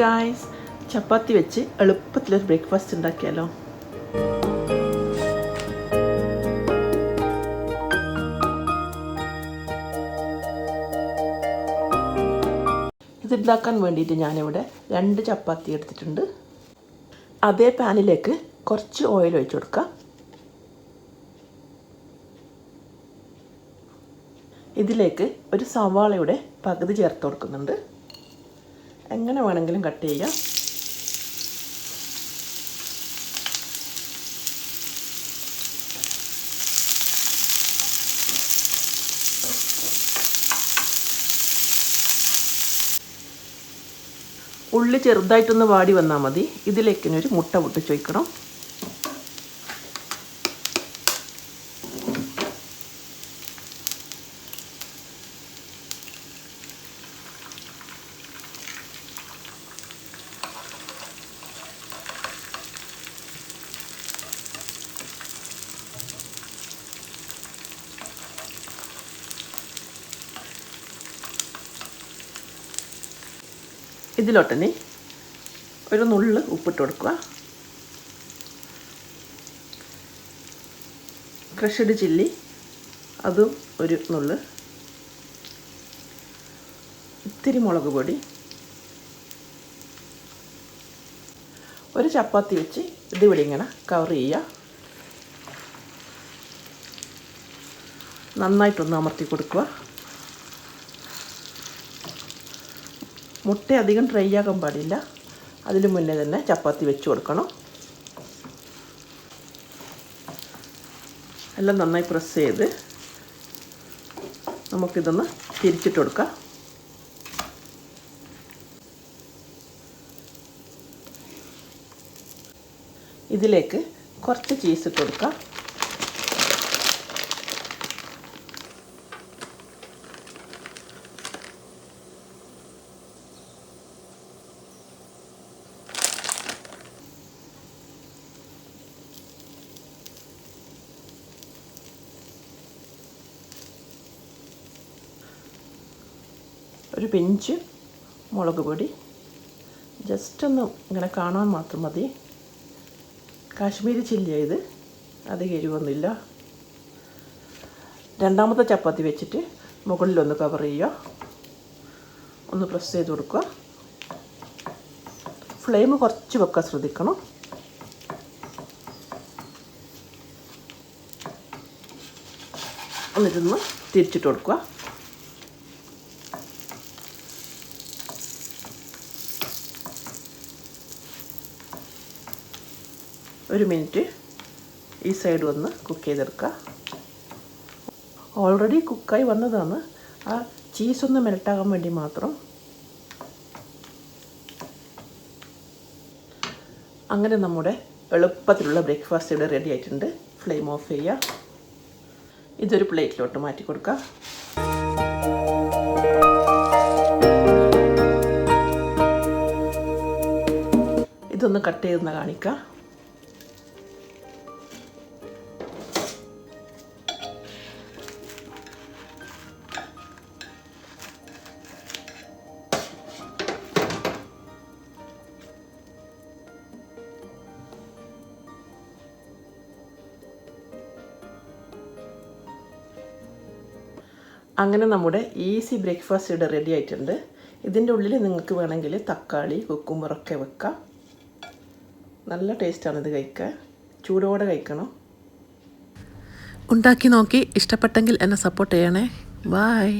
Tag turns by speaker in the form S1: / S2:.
S1: Guys ചപ്പാത്തി വെച്ച് എളുപ്പത്തിലൊരു breakfast ഉണ്ടാക്കിയാലോ? ഇതുണ്ടാക്കാൻ വേണ്ടിയിട്ട് ഞാനിവിടെ രണ്ട് ചപ്പാത്തി എടുത്തിട്ടുണ്ട്. അതേ പാനിലേക്ക് കുറച്ച് ഓയിൽ ഒഴിച്ചു കൊടുക്കാം. ഇതിലേക്ക് ഒരു സവാളയുടെ പകുതി ചേർത്ത് കൊടുക്കുന്നുണ്ട്. എങ്ങനെ വേണമെങ്കിലും കട്ട് ചെയ്യാം. ഉള്ളി ചെറുതായിട്ടൊന്ന് വാടി വന്നാൽ മതി. ഇതിലേക്ക് ഒരു മുട്ട പൊട്ടിച്ച് വയ്ക്കണം ഇതിലോട്ടനെ ഒരു നുള്ള് ഉപ്പിട്ട് കൊടുക്കുക. ക്രഷഡ് ചില്ലി അതും ഒരു നുള്ള്. ഇത്തിരി മുളക് പൊടി. ഒരു ചപ്പാത്തി വെച്ച് ഇതിവിടെ ഇങ്ങനെ കവർ ചെയ്യുക. നന്നായിട്ടൊന്ന് അമർത്തി കൊടുക്കുക. മുട്ട അധികം ഡ്രൈ ആകാൻ പാടില്ല. അതിന് മുന്നേ തന്നെ ചപ്പാത്തി വെച്ച് കൊടുക്കണം. എല്ലാം നന്നായി പ്രസ് ചെയ്ത് നമുക്കിതൊന്ന് തിരിച്ചിട്ട് കൊടുക്കാം. ഇതിലേക്ക് കുറച്ച് ചീസ് ഇട്ട് കൊടുക്കാം. ഒരു പിഞ്ച് മുളക് പൊടി. ജസ്റ്റ് ഒന്ന് ഇങ്ങനെ കാണാൻ മാത്രം മതി. കാശ്മീരി ചില്ലിയാണ് ഇത് അധികം എരിവൊന്നുമില്ല. രണ്ടാമത്തെ ചപ്പാത്തി വെച്ചിട്ട് മുകളിലൊന്ന് കവർ ചെയ്യുക. ഒന്ന് പ്രസ് ചെയ്ത് കൊടുക്കുക. ഫ്ലെയിം കുറച്ച് വെക്കാൻ ശ്രദ്ധിക്കണം. എന്നിട്ടൊന്ന് തിരിച്ചിട്ട് കൊടുക്കുക. ഒരു മിനിറ്റ് ഈ സൈഡ് വന്ന് കുക്ക് ചെയ്തെടുക്കുക. ഓൾറെഡി കുക്കായി വന്നതാണ്. ആ ചീസൊന്ന് മെൽട്ടാകാൻ വേണ്ടി മാത്രം അങ്ങനെ നമ്മുടെ എളുപ്പത്തിലുള്ള ബ്രേക്ക്ഫാസ്റ്റ് ഇവിടെ റെഡി ആയിട്ടുണ്ട്. ഫ്ലെയിം ഓഫ് ചെയ്യുക. ഇതൊരു പ്ലേറ്റിലോട്ട് മാറ്റി കൊടുക്കുക. ഇതൊന്ന് കട്ട് ചെയ്തെന്ന് കാണിക്കാം അങ്ങനെ നമ്മുടെ ഈസി ബ്രേക്ക്ഫാസ്റ്റ് ഇവിടെ റെഡി ആയിട്ടുണ്ട്. ഇതിന്റെ ഉള്ളിൽ നിങ്ങൾക്ക് വേണമെങ്കിൽ തക്കാളി കുക്കുമ്പറൊക്കെ വെക്കാം. നല്ല ടേസ്റ്റാണ് ഇത് ചൂടോടെ കഴിക്കണം. ഉണ്ടാക്കി നോക്കി ഇഷ്ടപ്പെട്ടെങ്കിൽ എന്നെ സപ്പോർട്ട് ചെയ്യണേ. ബായ്